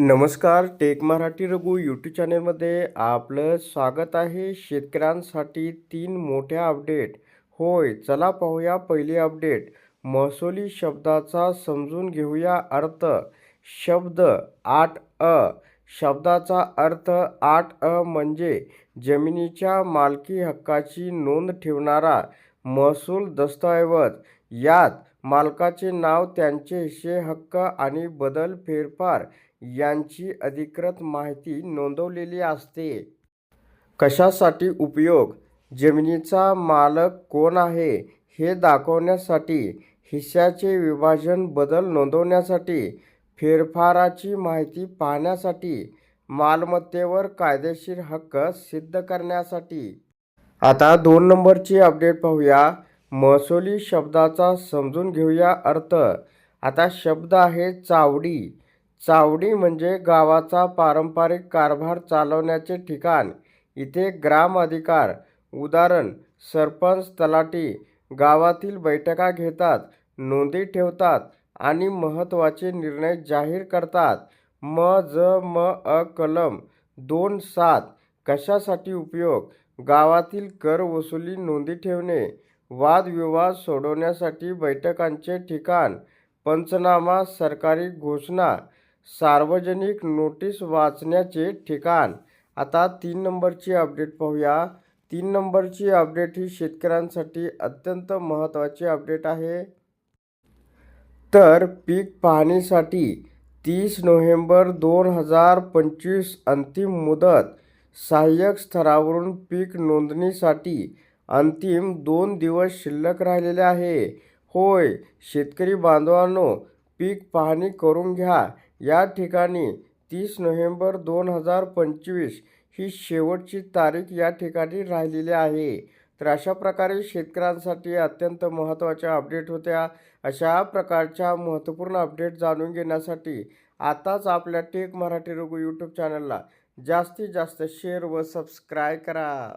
नमस्कार take Marathi Raghu YouTube चॅनलमध्ये आपलं स्वागत आहे. शेतकऱ्यांसाठी तीन मोठ्या अपडेट होय चला पाहूया पहिली अपडेट महसुली शब्दाचा समजून घेऊया अर्थ. शब्द आठ अ. शब्दाचा अर्थ आठ अ म्हणजे जमिनीच्या मालकी हक्काची नोंद ठेवणारा महसूल दस्तऐवज. यात मालकाचे नाव त्यांचे हिस्से हक्क आणि बदल फेरफार यांची अधिकृत माहिती नोंदवलेली असते. कशासाठी उपयोग? जमिनीचा मालक कोण आहे? हे दाखवण्यासाठी हिश्श्याचे विभाजन बदल नोंदवण्यासाठी फेरफाराची माहिती पाहण्यासाठी मालमत्तेवर कायदेशीर हक्क सिद्ध करण्यासाठी. आता दोन नंबरची अपडेट पाहूया. महसुली शब्दाचा समजून घेऊया अर्थ. आता शब्द आहे चावडी. चावडी म्हणजे गावाचा पारंपरिक कारभार चालवण्याचे ठिकाण. इथे ग्राम अधिकार उदाहरण सरपंच तलाठी गावातील बैठका घेतात नोंदी ठेवतात आणि महत्त्वाचे निर्णय जाहीर करतात. म ज म अ कलम दोन सात कशासाठी उपयोग? गावातील कर वसुली नोंदी ठेवणे वादविवाद सोडवण्यासाठी बैठकांचे ठिकाण पंचनामा सरकारी घोषणा सार्वजनिक नोटीस वाचण्याचे ठिकाण. आता तीन नंबरची अपडेट पाहूया. तीन नंबरची अपडेट ही शेतकऱ्यांसाठी अत्यंत महत्त्वाची अपडेट आहे. तर पीक पाहणीसाठी तीस नोव्हेंबर दोन हजार पंचवीस अंतिम मुदत. सहाय्यक स्तरावरून पीक नोंदणीसाठी अंतिम दोन दिवस शिल्लक राहिलेले आहे. होय शेतकरी बांधवांनो पीक पाहणी करून घ्या. या ठिकाणी तीस नोव्हेंबर दोन हजार पंचवीस ही शेवटची तारीख या ठिकाणी राहिलेली आहे. तर अशा प्रकारे शेतकऱ्यांसाठी अत्यंत महत्त्वाच्या अपडेट होत्या. अशा प्रकारच्या महत्त्वपूर्ण अपडेट जाणून घेण्यासाठी आताच आपल्या टेक मराठी रघु यूट्यूब चॅनलला जास्तीत जास्त शेअर व सबस्क्राईब करा.